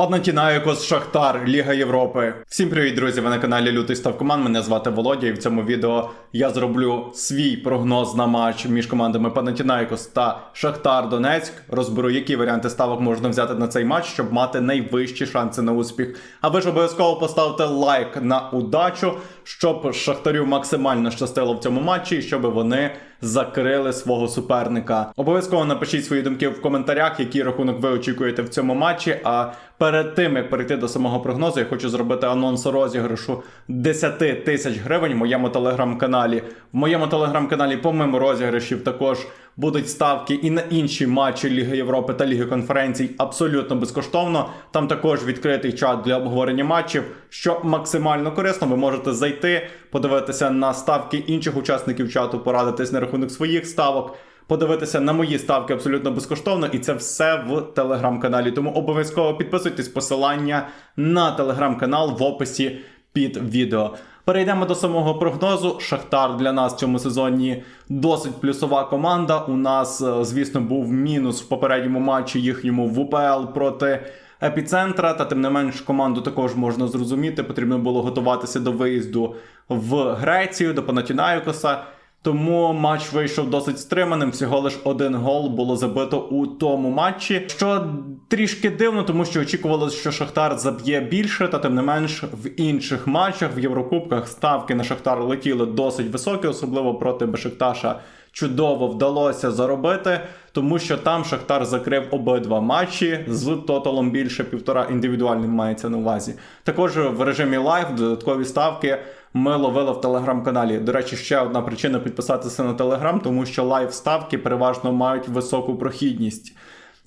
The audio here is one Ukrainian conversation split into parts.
Панатінаєкос Шахтар, Ліга Європи. Всім привіт, друзі! Ви на каналі Лютий Став Команд. Мене звати Володя, і в цьому відео я зроблю свій прогноз на матч між командами Панатінаєкос та Шахтар Донецьк. Розберу, які варіанти ставок можна взяти на цей матч, щоб мати найвищі шанси на успіх. А ви ж обов'язково поставте лайк на удачу, щоб Шахтарю максимально щастило в цьому матчі, і щоб вони закрили свого суперника. Обов'язково напишіть свої думки в коментарях, який рахунок ви очікуєте в цьому матчі. А перед тим як перейти до самого прогнозу, я хочу зробити анонс розіграшу 10 тисяч гривень в моєму телеграм-каналі. В моєму телеграм-каналі, помимо розіграшів, також будуть ставки і на інші матчі Ліги Європи та Ліги конференцій абсолютно безкоштовно. Там також відкритий чат для обговорення матчів, що максимально корисно. Ви можете зайти, подивитися на ставки інших учасників чату, порадитись на рахунок своїх ставок. Подивитися на мої ставки абсолютно безкоштовно, і це все в телеграм-каналі. Тому обов'язково підписуйтесь посилання на телеграм-канал в описі під відео. Перейдемо до самого прогнозу. Шахтар для нас в цьому сезоні досить плюсова команда. У нас, е, звісно, був мінус в попередньому матчі їхньому в УПЛ проти епіцентра. Та тим не менш команду також можна зрозуміти. Потрібно було готуватися до виїзду в Грецію до Панатінаїкоса. Тому матч вийшов досить стриманим. Всього лиш один гол було забито у тому матчі. Що трішки дивно, тому що очікувалось, що Шахтар заб'є більше, та тим не менш в інших матчах в Єврокубках ставки на Шахтар летіли досить високі, особливо проти Бешикташа. Чудово вдалося заробити, тому що там Шахтар закрив обидва матчі з тоталом більше півтора індивідуальним мається на увазі. Також в режимі лайв додаткові ставки ми ловили в телеграм-каналі. До речі, ще одна причина підписатися на телеграм, тому що лайв ставки переважно мають високу прохідність.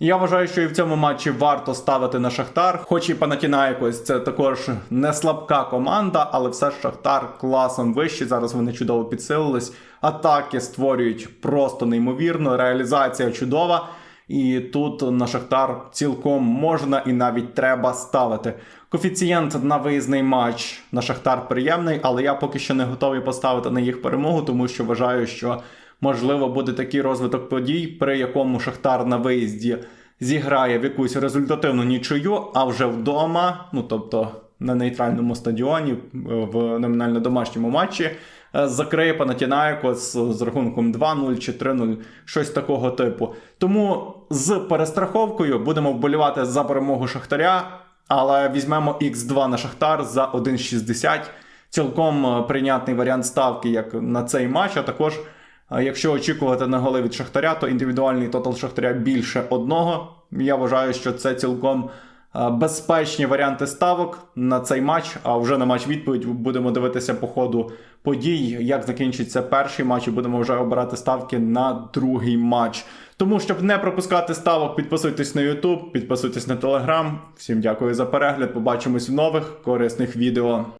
Я вважаю, що і в цьому матчі варто ставити на Шахтар. Хоч і Панатінаєкось це також не слабка команда, але все ж Шахтар класом вищий. Зараз вони чудово підсилились. Атаки створюють просто неймовірно, реалізація чудова. І тут на Шахтар цілком можна і навіть треба ставити. Коефіцієнт на виїзний матч на Шахтар приємний, але я поки що не готовий поставити на їх перемогу, тому що вважаю, що можливо буде такий розвиток подій, при якому Шахтар на виїзді зіграє в якусь результативну нічию, а вже вдома, ну тобто на нейтральному стадіоні в номінально домашньому матчі. е, Закриє Панатінаєкос з рахунком 2-0 чи 3-0, щось такого типу. Тому з перестраховкою будемо вболівати за перемогу Шахтаря, але візьмемо X2 на Шахтар за 1,60. Цілком е, прийнятний варіант ставки як на цей матч, а також Якщо очікувати на голи від Шахтаря, то індивідуальний тотал Шахтаря більше одного. Я вважаю, що це цілком безпечні варіанти ставок на цей матч. А вже на матч відповідь будемо дивитися по ходу подій, як закінчиться перший матч, і будемо вже обирати ставки на другий матч. Тому, щоб не пропускати ставок, підписуйтесь на YouTube, підписуйтесь на Telegram. Всім дякую за перегляд. Побачимось в нових корисних відео.